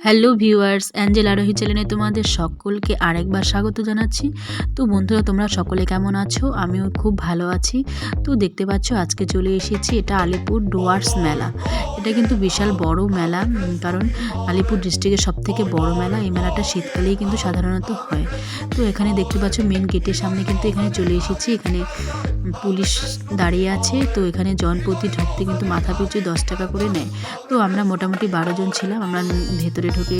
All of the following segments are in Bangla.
হ্যালো ভিউয়ার্স, অ্যাঞ্জেল আরোহী চ্যানেলে তোমাদের সকলকে আরেকবার স্বাগত জানাচ্ছি। তো বন্ধুরা, তোমরা সকলে কেমন আছো? আমিও খুব ভালো আছি। তো দেখতে পাচ্ছ, আজকে চলে এসেছি এটা আলিপুর ডুয়ার্স মেলা। এটা কিন্তু বিশাল বড় মেলা কারণ আলিপুর ডিস্ট্রিক্টের সব থেকে বড় মেলা। এই মেলাটা শীতকালেই কিন্তু সাধারণত হয়। তো এখানে দেখতে পাচ্ছ মেন গেটের সামনে কিন্তু এখানে চলে এসেছি। এখানে পুলিশ দাঁড়িয়ে আছে। তো এখানে জনপ্রতি ঢুকতে কিন্তু মাথা পিছু দশ টাকা করে নেয়। তো আমরা মোটামুটি বারো জন ছিলাম। আমরা ভেতরে ঢুকে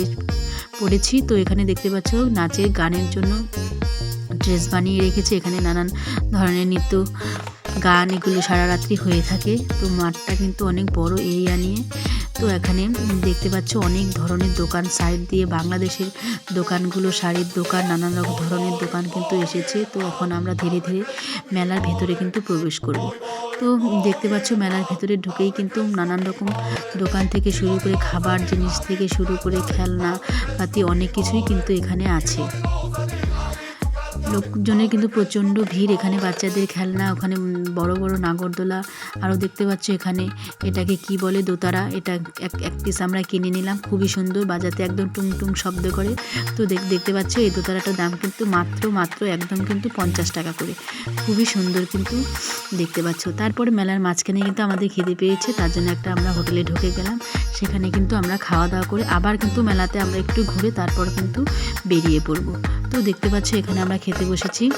পড়েছি। তো এখানে দেখতে পাচ্ছ নাচের গানের জন্য ড্রেস বানিয়ে রেখেছে। এখানে নানান ধরনের নৃত্য গান এগুলো সারা রাত্রি হয়ে থাকে। তো মাঠটা কিন্তু অনেক বড় এরিয়া নিয়ে। তো এখানে দেখতে পাচ্ছ অনেক ধরনের দোকান সাইড দিয়ে বাংলাদেশের দোকানগুলো, শাড়ির দোকান, নানান রকম ধরনের দোকান কিন্তু এসেছে। তো এখন আমরা ধীরে ধীরে মেলার ভেতরে কিন্তু প্রবেশ করব। তো দেখতে পাচ্ছ মেলার ভেতরে ঢুকেই কিন্তু নানান রকম দোকান থেকে শুরু করে খাবার জিনিস থেকে শুরু করে খেলনা পাতি অনেক কিছুই কিন্তু এখানে আছে। লোকজনের কিন্তু প্রচণ্ড ভিড়। এখানে বাচ্চাদের খেলনা, ওখানে বড় বড় নাগরদোলা আরও দেখতে পাচ্ছ এখানে। এটাকে কি বলে? দোতারা। এটা এক এক পিস আমরা কিনে নিলাম। খুবই সুন্দর। বাজাতে একদম টুং টুং শব্দ করে। তো দেখ- দেখতে পাচ্ছ এই দোতারাটার দাম কিন্তু মাত্র মাত্র একদম কিন্তু পঞ্চাশ টাকা করে। খুবই সুন্দর কিন্তু দেখতে পাচ্ছ। তারপরে মেলার মাঝখানে কিন্তু আমাদের খিদে পেয়েছে। তার জন্য একটা আমরা হোটেলে ঢুকে গেলাম। সেখানে কিন্তু আমরা খাওয়া দাওয়া করে আবার কিন্তু মেলাতে আমরা একটু ঘুরে তারপর কিন্তু বেরিয়ে পড়ব। তো দেখতে পাচ্ছ, এখানে আমরা খেতে বসেছি।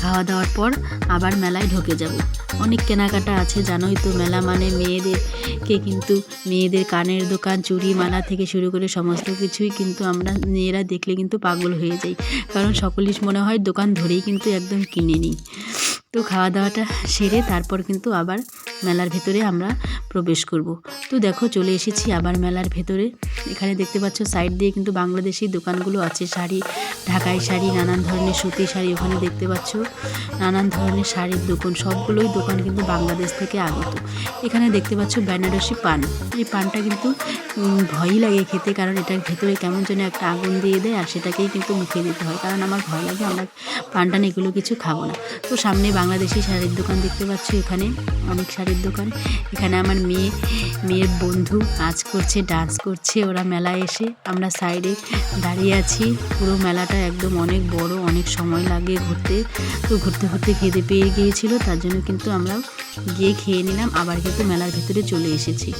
খাওয়া দাওয়ার পর আবার মেলায় ঢুকে যাব। অনেক কেনাকাটা আছে, জানোই তো, মেলা মানে মেয়েদেরকে কিন্তু, মেয়েদের কানের দোকান, চুড়ি, মালা থেকে শুরু করে সমস্ত কিছুই কিন্তু আমরা, মেয়েরা দেখলে কিন্তু পাগল হয়ে যাই। কারণ সকলেই মনে হয় দোকান ধরেই কিন্তু একদম কিনে নিই। তো খাওয়া দাওয়াটা সেরে তারপর কিন্তু আবার মেলার ভেতরে আমরা প্রবেশ করব। তো দেখো, চলে এসেছি আবার মেলার ভেতরে। এখানে দেখতে পাচ্ছ সাইড দিয়ে কিন্তু বাংলাদেশি দোকানগুলো আছে। শাড়ি, ঢাকাই শাড়ি, নানান ধরনের সুতি শাড়ি ওখানে দেখতে পাচ্ছ। নানান ধরনের শাড়ির দোকান, সবগুলোই দোকান কিন্তু বাংলাদেশ থেকে আগত। এখানে দেখতে পাচ্ছ বেনারসি পান। এই পানটা কিন্তু ভয়ই লাগে খেতে কারণ এটার ভেতরে কেমন যেন একটা আগুন দিয়ে দেয় আর সেটাকেই কিন্তু মুখে দিতে হয়। কারণ আমার ভয় লাগে, আমরা পান টান এগুলো কিছু খাব না। তো সামনে বাংলাদেশি শাড়ির দোকান দেখতে পাচ্ছ এখানে, অনেক শাড়ির দোকান। এখানে আমার মেয়ে, মেয়ের বন্ধু নাচ করছে, ডান্স করছে, ওরা মেলায় এসে আমরা সাইডে দাঁড়িয়ে আছি। পুরো মেলাটা একদম অনেক বড়, অনেক সময় লাগে ঘুরতে। তো ঘুরতে ঘুরতে খেতে পেয়ে গিয়েছিল, তার জন্য কিন্তু আমরা গিয়ে খেয়ে নিলাম। আবার কিন্তু মেলার ভিতরে চলে এসেছি।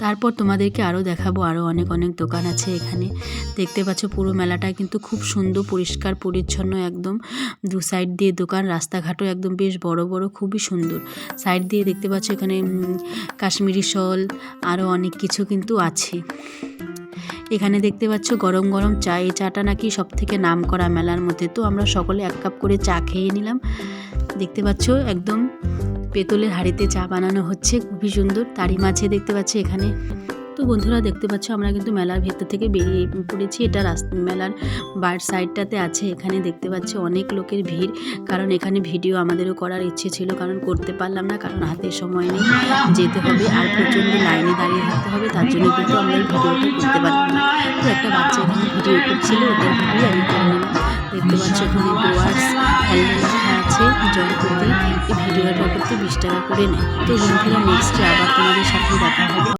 তারপর তোমাদেরকে আরও দেখাবো আরও অনেক অনেক দোকান আছে এখানে। দেখতে পাচ্ছ পুরো মেলাটা কিন্তু খুব সুন্দর, পরিষ্কার, পরিচ্ছন্ন একদম। দু সাইড দিয়ে দোকান, রাস্তাঘাটও একদম বেশ বড় বড়, খুবই সুন্দর। সাইড দিয়ে দেখতে পাচ্ছ এখানে কাশ্মীরি শল আরও অনেক কিছু কিন্তু আছে। এখানে দেখতে পাচ্ছ গরম গরম চা, এই চাটা নাকি সব থেকে নাম করা মেলার মধ্যে। তো আমরা সকলে এক কাপ করে চা খেয়ে নিলাম। দেখতে পাচ্ছ একদম পেতলের হাঁড়িতে চা বানানো হচ্ছে, খুবই সুন্দর। তারই মাঝে দেখতে পাচ্ছ এখানে। তো বন্ধুরা দেখতে পাচ্ছ, আমরা কিন্তু মেলার ভেতর থেকে বেরিয়ে পড়েছি। এটা রাস্তা মেলার বার সাইডটাতে আছে। এখানে দেখতে পাচ্ছ, অনেক লোকের ভিড়। কারণ এখানে ভিডিও আমাদেরও করার ইচ্ছে ছিল, কারণ করতে পারলাম না, কারণ হাতে সময় নেই। যেতে হবে আর প্রচণ্ড লাইনে দাঁড়িয়ে থাকতে হবে, তার জন্য কিন্তু আমরা ভিডিওটা করতে পারলাম না। তো একটা বাচ্চা এখানে ভিডিও করছিল, ওদের ভিডিও আমি করে নিলাম। দেখতে পাচ্ছ লেখা আছে করতে এই ভিডিওটা করতে বিশ টাকা করে নেয়। তো বন্ধুরা নেক্সটে আবার তোমাদের সাথে দেখা হবে।